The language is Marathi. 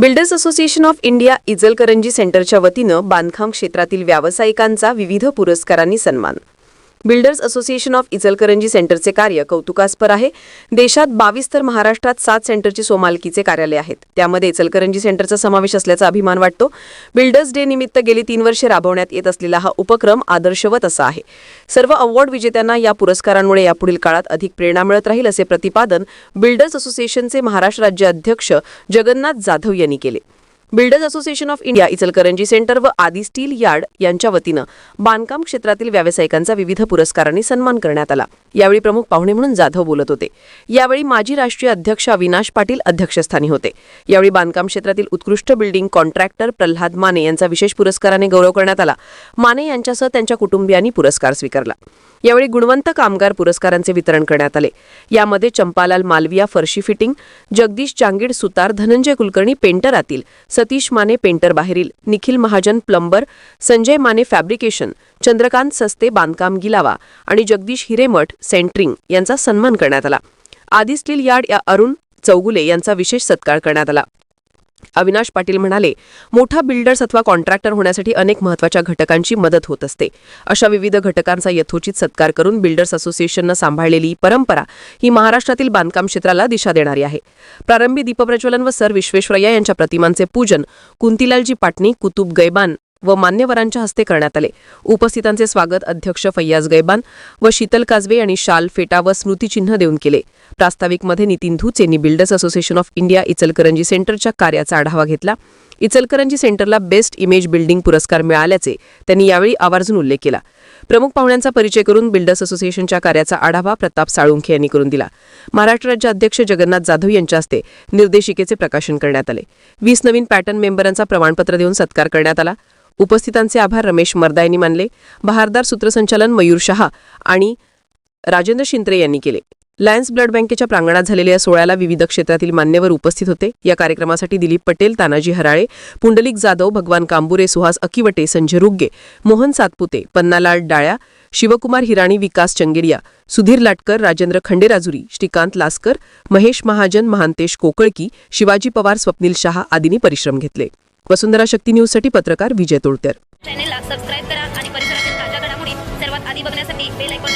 Builders association of India Ichalkaranji सेंटरच्या वतीनं बांधकाम क्षेत्रातील व्यावसायिकांचा विविध पुरस्कारांनी सन्मान. बिल्डर्स असोसिएशन ऑफ इचलकरंजी सेंटरचे कार्य कौतुकास्पद आहे. देशात बावीस तर महाराष्ट्रात सात सेंटरची सोमालकीचे कार्यालय आहेत. त्यामध्ये इचलकरंजी सेंटरचा समावेश असल्याचा अभिमान वाटतो. बिल्डर्स डे निमित्त गेली तीन वर्षे राबवण्यात येत असलेला हा उपक्रम आदर्शवत असा आहे. सर्व अवॉर्ड विजेत्यांना या पुरस्कारांमुळे यापुढील काळात अधिक प्रेरणा मिळत राहील असे प्रतिपादन बिल्डर्स असोसिएशनचे महाराष्ट्र राज्य अध्यक्ष जगन्नाथ जाधव यांनी केले. Builders association of India Ichalkaranji centre व आदी स्टील यार्ड यांच्या वतीनं बांधकाम क्षेत्रातील व्यावसायिकांचा विविध पुरस्कारांनी सन्मान करण्यात आला. यावेळी प्रमुख पाहुणे म्हणून जाधव बोलत होते. यावेळी माजी राष्ट्रीय अध्यक्ष अविनाश पाटील अध्यक्षस्थानी होते. यावेळी बांधकाम क्षेत्रातील उत्कृष्ट बिल्डिंग कॉन्ट्रॅक्टर प्रल्हाद माने यांचा विशेष पुरस्काराने गौरव करण्यात आला. माने यांच्यासह त्यांच्या कुटुंबियांनी पुरस्कार स्वीकारला. यावेळी गुणवंत कामगार पुरस्कारांचे वितरण करण्यात आले. यामध्ये चंपालाल मालविया फरशी फिटिंग जगदीश जांगीड सुतार धनंजय कुलकर्णी पेंटर आतील सतीश माने पेंटर बाहेरील निखिल महाजन प्लंबर संजय माने फॅब्रिकेशन चंद्रकांत सस्ते बांधकाम गिलावा आणि जगदीश हिरेमठ सेंट्रिंग यांचा सन्मान करण्यात आला. आदी स्टील यार्ड या अरुण चौगुले यांचा विशेष सत्कार करण्यात आला. अविनाश पाटील म्हणाले मोठा बिल्डर्स अथवा कॉन्ट्रॅक्टर होण्यासाठी अनेक महत्त्वाच्या घटकांची मदत होत असते. अशा विविध घटकांचा यथोचित सत्कार करून बिल्डर्स असोसिएशननं सांभाळलेली परंपरा ही महाराष्ट्रातील बांधकाम क्षेत्राला दिशा देणारी आहे. प्रारंभी दीपप्रज्वलन व सर विश्वेश्वरय्या यांच्या प्रतिमांचे पूजन कुंतीलालजी पाटणी कुतुब गैबान व मान्यवरांच्या हस्ते करण्यात आले. उपस्थितांचे स्वागत अध्यक्ष फैयाज गैबान व शीतल काजवे आणि शाल फेटा व स्मृतिचिन्ह देऊन केले. प्रास्ताविकमध्ये नितीन धूच यांनी builders association of India Ichalkaranji सेंटरच्या कार्याचा आढावा घेतला. इचलकरंजी सेंटरला बेस्ट इमेज बिल्डिंग पुरस्कार मिळाल्याचे त्यांनी यावेळी आवर्जून उल्लेख केला. प्रमुख पाहुण्यांचा परिचय करून बिल्डर्स असोसिएशनच्या कार्याचा आढावा प्रताप साळुंखे यांनी करून दिला. महाराष्ट्र राज्य अध्यक्ष जगन्नाथ जाधव यांच्या हस्ते निर्देशिकेचे प्रकाशन करण्यात आले. वीस नवीन पॅटर्न मेंबरांचा प्रमाणपत्र देऊन सत्कार करण्यात आला. उपस्थितांचे आभार रमेश मर्दा यांनी मानले. बहारदार सूत्रसंचालन मयूर शहा आणि राजेंद्र शिंत्रे यांनी केले. लायन्स ब्लड बँकेच्या प्रांगणात झालेल्या या सोहळ्याला विविध क्षेत्रातील मान्यवर उपस्थित होते. या कार्यक्रमासाठी दिलीप पटेल तानाजी हराळे पुंडलिक जाधव भगवान कांबुरे सुहास अकिवटे संजय रुग्गे मोहन सातपुते पन्नालाल डाळ्या शिवकुमार हिराणी विकास चंगेरिया सुधीर लाटकर राजेंद्र खंडेराजुरी श्रीकांत लासकर महेश महाजन महांतेश कोकळकी शिवाजी पवार स्वप्नील शहा आदींनी परिश्रम घेतले. वसुंधरा शक्ती न्यूजसाठी पत्रकार विजय तोडकर. चॅनेलला सबस्क्राईब करा आणि परिसरातील ताज्या घडामोडी सर्वात आधी बघण्यासाठी बेल ऐकून